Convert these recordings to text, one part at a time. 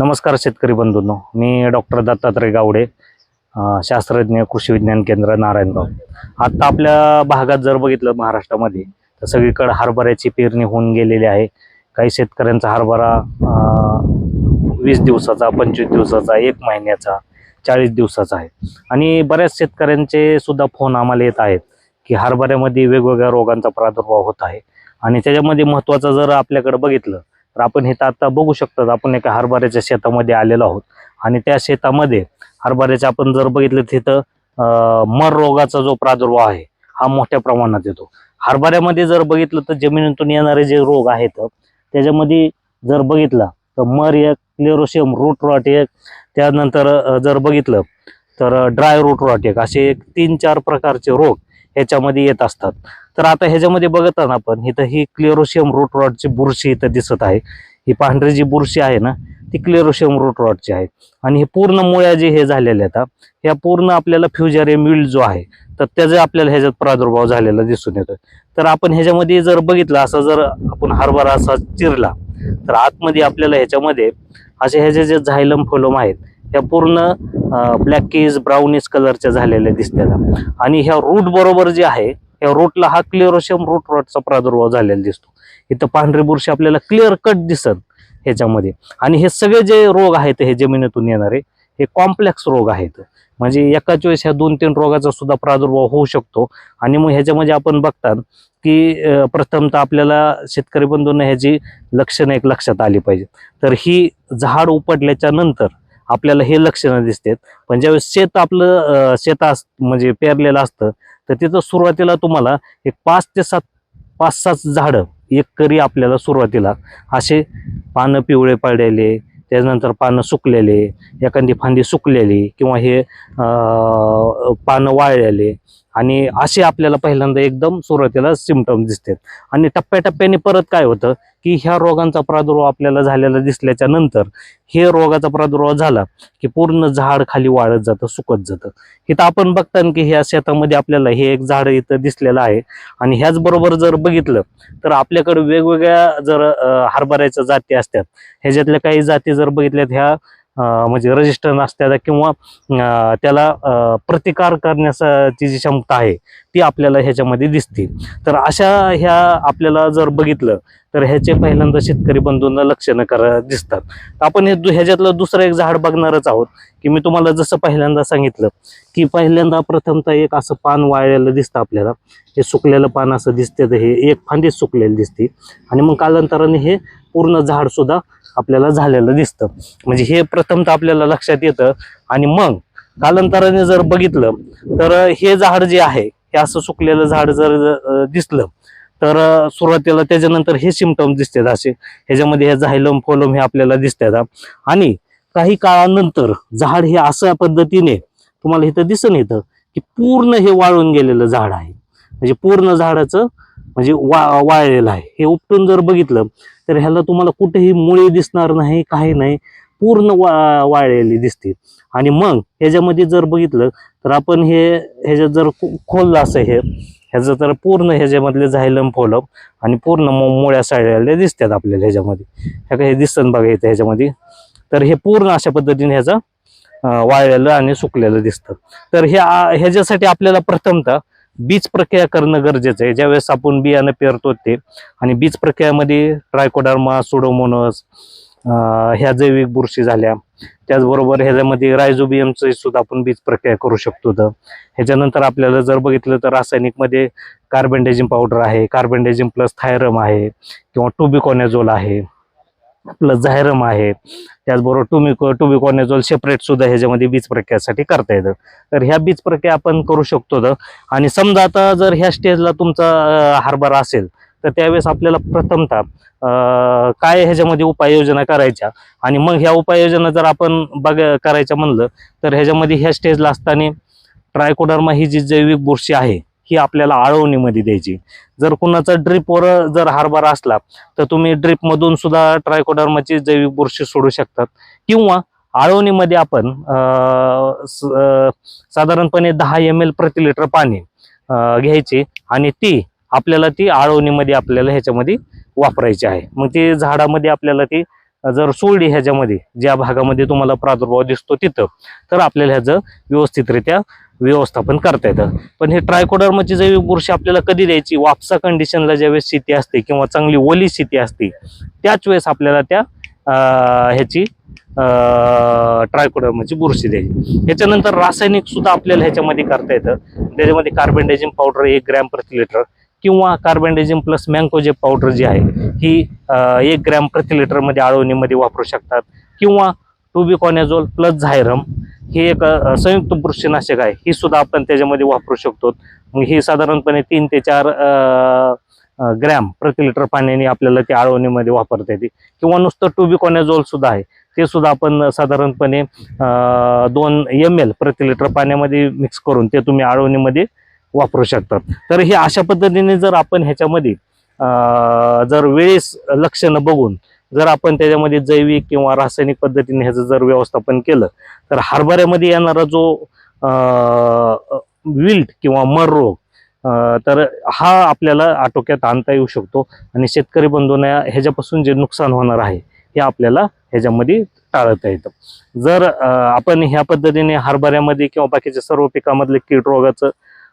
नमस्कार शेतकरी बंधूंनो. मी डॉक्टर दत्तात्रय गावडे शास्त्रज्ञ कृषी विज्ञान केंद्र नारायणगाव आत्ता आपल्या भागात जर बघितलं महाराष्ट्रामध्ये तर सगळीकडे हरभऱ्याची पेरणी होऊन गेलेली आहे. काही शेतकऱ्यांचा हरभरा वीस दिवसाचा पंचवीस दिवसाचा एक महिन्याचा चाळीस दिवसाचा आहे. आणि बऱ्याच शेतकऱ्यांचे सुद्धा फोन आम्हाला येत आहेत की हरभऱ्यामध्ये वेगवेगळ्या रोगांचा प्रादुर्भाव होत आहे. आणि त्याच्यामध्ये महत्त्वाचं जर आपल्याकडे बघितलं तर आपण हे तर आता बघू शकतात आपण एका हरभऱ्याच्या शेतामध्ये आलेलो आहोत. आणि त्या शेतामध्ये हरभऱ्याच्या आपण जर बघितलं तिथं मर रोगाचा जो प्रादुर्भाव आहे हा मोठ्या प्रमाणात येतो. हरभऱ्यामध्ये जर बघितलं तर जमिनीतून येणारे जे रोग आहेत त्याच्यामध्ये जर बघितला तर मर एक क्लेरोशियम रूट रॉट एक त्यानंतर जर बघितलं तर ड्राय रूट रॉट एक असे एक तीन चार प्रकारचे रोग ह्याच्यामध्ये येत असतात. तर आता ह्याच्यामध्ये बघत आपण इथं ही क्लिअरोशियम रूट रॉडची बुरशी इथं दिसत आहे. ही पांढरी जी बुरशी आहे ना ती क्लिअरोशियम रूट रॉडची आहे. आणि हे पूर्ण मुळ्या जे हे झालेल्या आहेत ह्या पूर्ण आपल्याला फ्युजर मिल्ड जो आहे तर त्याचा आपल्याला ह्याच्यात प्रादुर्भाव झालेला दिसून येतोय. तर आपण ह्याच्यामध्ये जर बघितलं असं जर आपण हरभरा असा चिरला तर आतमध्ये आपल्याला ह्याच्यामध्ये असे ह्याचे जे झायलम फोलम आहेत ह्या पूर्ण ब्लॅकिश ब्राउनिश कलरच्या झालेल्या दिसतात. आणि ह्या रूट बरोबर जे आहे या रूटला हा क्लिअरोशियम रूट रॉटचा प्रादुर्भाव झालेला दिसतो. इथं पांढरी बुरशी आपल्याला क्लिअर कट दिसत ह्याच्यामध्ये. आणि हे सगळे जे रोग आहेत हे जमिनीतून येणारे हे कॉम्प्लेक्स रोग आहेत. म्हणजे एकाच वेळेस ह्या दोन तीन रोगाचा सुद्धा प्रादुर्भाव होऊ शकतो. आणि मग ह्याच्यामध्ये आपण बघतात की प्रथमतः आपल्याला शेतकरी बंधूंना ह्याची लक्षणं एक लक्षात आली पाहिजे तर ही झाड उपटल्याच्या नंतर आपल्याला हे लक्षणं दिसतात. पण ज्यावेळेस शेत आपलं शेत अस म्हणजे पेरलेलं असतं तर तिथं सुरुवातीला तुम्हाला एक पाच ते सात पाच सात झाडं एक करी आपल्याला सुरुवातीला. असे पानं पिवळे पडलेले त्यानंतर पानं सुकलेले एखादी फांदी सुकलेली किंवा हे पानं वाळलेले. आणि असे आपल्याला पहिल्यांदा एकदम सुरुवातीला सिमटम्स दिसतात. आणि टप्प्याटप्प्याने परत काय होतं की ह्या रोगांचा प्रादुर्भाव आपल्याला झालेला दिसल्याच्या नंतर हे रोगाचा प्रादुर्भाव झाला की पूर्ण झाड खाली वाळत जातं सुकत जातं. इथं आपण बघताना की ह्या शेतामध्ये आपल्याला हे एक झाड इथं दिसलेलं आहे. आणि ह्याच बरोबर जर बघितलं तर आपल्याकडे वेगवेगळ्या जर हरभऱ्याच्या जाती असतात ह्याच्यातल्या काही जाती जर बघितल्यात ह्या म्हणजे रजिस्टर असतात किंवा त्याला प्रतिकार करण्याची जी क्षमता आहे ती आपल्याला ह्याच्यामध्ये दिसते. तर अशा ह्या आपल्याला जर बघितलं तर ह्याचे पहिल्यांदा शेतकरी बंधूंना लक्षणं करा दिसतात. आपण हे दु- ह्याच्यातलं दुसरं एक झाड बघणारच आहोत की मी तुम्हाला जसं पहिल्यांदा सांगितलं की पहिल्यांदा प्रथमतः एक असं पान वाळलेलं दिसतं आपल्याला. हे सुकलेलं पान असं दिसते तर हे एक फांदीच सुकलेलं दिसते. आणि मग कालांतराने हे पूर्ण झाडसुद्धा आपल्याला झालेलं दिसतं. म्हणजे हे प्रथमतः आपल्याला लक्षात येतं. आणि मग कालांतराने जर बघितलं तर हे झाड जे आहे हे असं सुकलेलं झाड जर दिसलं तर सुरुवातीला त्याच्यानंतर हे सिमटम्स दिसतात असे. ह्याच्यामध्ये हे झायलम फोलम हे आपल्याला दिसतात. आणि काही काळानंतर झाड हे अशा पद्धतीने तुम्हाला इथं दिसून येतं की पूर्ण हे वाळून गेलेलं झाड आहे. म्हणजे पूर्ण झाडाचं म्हणजे वा वाळलेलं आहे. हे उपटून जर बघितलं तर ह्याला तुम्हाला कुठेही मुळी दिसणार नाही काही नाही. पूर्ण वा वाळलेली दिसते. आणि मग ह्याच्यामध्ये जर बघितलं तर आपण हे ह्याच्यात जर खो- खोललं असं हे ह्याचं तर पूर्ण ह्याच्यामधले झायलम फोलम आणि पूर्ण मुळ्या साळलेल्या दिसतात आपल्याला ह्याच्यामध्ये. ह्या काही दिसतं बघा इथं ह्याच्यामध्ये. तर हे पूर्ण अशा पद्धतीने ह्याचं वाळलेलं आणि सुकलेलं दिसतं. तर ह्या ह्याच्यासाठी आपल्याला प्रथमतः बीज प्रक्रिया करणं गरजेचं आहे. ज्यावेळेस आपण बियाणं पेरतो ते आणि बीज प्रक्रियामध्ये ट्रायकोडर्मा सुडोमोनस ह्या जैविक बुरशी झाल्या. त्याचबरोबर ह्याच्यामध्ये रायझोबियमचं सुद्धा आपण बीज प्रक्रिया करू शकतो तर ह्याच्यानंतर आपल्याला जर बघितलं तर रासायनिकमध्ये कार्बेंडेजिम पावडर आहे कार्बेंडेजिम प्लस थायरम आहे किंवा टोबिकॉनॅझोल आहे. आपलं झायरम आहे. त्याचबरोबर टुमिको टुबिकॉनेझोल सेपरेट सुद्धा ह्याच्यामध्ये बीज प्रक्रियासाठी करता येतं. तर ह्या बीज प्रक्रिया आपण करू शकतो तर. आणि समजा आता जर ह्या स्टेजला तुमचा हार्बर असेल तर त्यावेळेस आपल्याला प्रथमतः काय ह्याच्यामध्ये उपाययोजना करायच्या? आणि मग ह्या उपाययोजना जर आपण बघ करायच्या म्हणलं तर ह्याच्यामध्ये ह्या स्टेजला असताना ट्रायकोडर्मा ही जी जैविक बुरशी आहे ही आपल्याला आळवणीमध्ये द्यायची. जर कुणाचा ड्रिपवर जर हरभरा असला तर तुम्ही ड्रिपमधून सुद्धा ट्रायकोडर्माची जैविक बुरशी सोडू शकतात. किंवा आळवणीमध्ये आपण स- साधारणपणे दहा एम एल प्रति लिटर पाणी घ्यायची घ्यायचे आणि ती आपल्याला ती आळवणीमध्ये आपल्याला ह्याच्यामध्ये वापरायची आहे. मग ती झाडामध्ये आपल्याला ती जर सोडली ह्याच्यामध्ये ज्या भागामध्ये तुम्हाला प्रादुर्भाव दिसतो तिथं तर आपल्याला ह्याचं व्यवस्थितरित्या व्यवस्थापन करता येतं. पण हे ट्रायकोडर्माची जैविक बुरशी आपल्याला कधी द्यायची? वापसा कंडिशनला ज्यावेळेस शेती असते किंवा चांगली ओली शेती असते त्याच वेळेस आपल्याला त्या ह्याची ट्रायकोडर्माची बुरशी द्यायची. ह्याच्यानंतर रासायनिक सुद्धा आपल्याला ह्याच्यामध्ये करता येतं. त्याच्यामध्ये कार्बन कार्बेंडाजिम पावडर एक ग्रॅम प्रति लिटर किंवा कार्बेंडाजिम प्लस मँकोजेब पावडर जी आहे ही एक ग्रॅम प्रति लिटरमध्ये आळवणीमध्ये वापरू शकतात. किंवा टुबिकॉनॅझोल प्लस झायरम हे एक संयुक्त बुरशीनाशक आहे. ही सुद्धा आपण त्याच्यामध्ये वापरू शकतो. ही साधारणपणे तीन ते चार ग्रॅम प्रति लिटर पाण्याने आपल्याला ते आळवणीमध्ये वापरता येते. किंवा नुसतं टुबिकॉनॅझोल सुद्धा आहे. ते सुद्धा आपण साधारणपणे दोन एम एल प्रति लिटर पाण्यामध्ये मिक्स करून ते तुम्ही आळवणीमध्ये वापरू शकतात. तर हे अशा पद्धतीने जर आपण ह्याच्यामध्ये जर वेळेस लक्षणं बघून जर आपण त्याच्यामध्ये जैविक किंवा रासायनिक पद्धतीने ह्याचं जर व्यवस्थापन केलं तर हरभऱ्यामध्ये येणारा जो विल्ट किंवा मर रोग तर हा आपल्याला आटोक्यात आणता येऊ शकतो आणि शेतकरी बंधूंना ह्याच्यापासून जे नुकसान होणार आहे हे आपल्याला ह्याच्यामध्ये टाळता येतं. जर आपण ह्या पद्धतीने हरभऱ्यामध्ये किंवा बाकीच्या सर्व पिकामधले कीड रोगाचं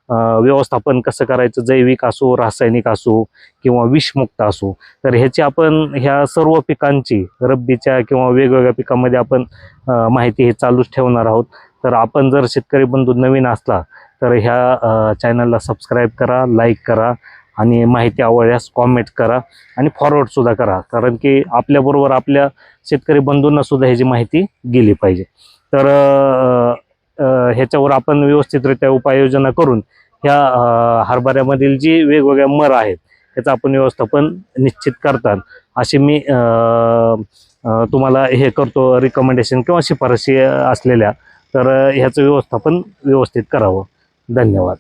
व्यवस्थापन कसं करायचं? जैविक असो रासायनिक असो किंवा विषमुक्त असो. तर ह्याची आपण ह्या सर्व पिकांची रब्बीच्या किंवा वेगवेगळ्या पिकामध्ये आपण माहिती हे चालूच ठेवणार आहोत. तर आपण जर शेतकरी बंधू नवीन असला तर ह्या चॅनलला सबस्क्राईब करा लाईक करा आणि माहिती आवडल्यास कॉमेंट करा आणि फॉरवर्डसुद्धा करा. कारण की आपल्याबरोबर आपल्या शेतकरी बंधूंनासुद्धा ह्याची माहिती गेली पाहिजे. तर ह्याच्यावर आपण व्यवस्थितरित्या उपाययोजना करून ह्या हरभऱ्यामधील जी वेगवेगळ्या मर आहेत त्याचं आपण व्यवस्थापन निश्चित करतात. अशी मी तुम्हाला हे करतो रिकमेंडेशन किंवा शिफारशी असलेल्या तर ह्याचं व्यवस्थापन व्यवस्थित करावं. धन्यवाद.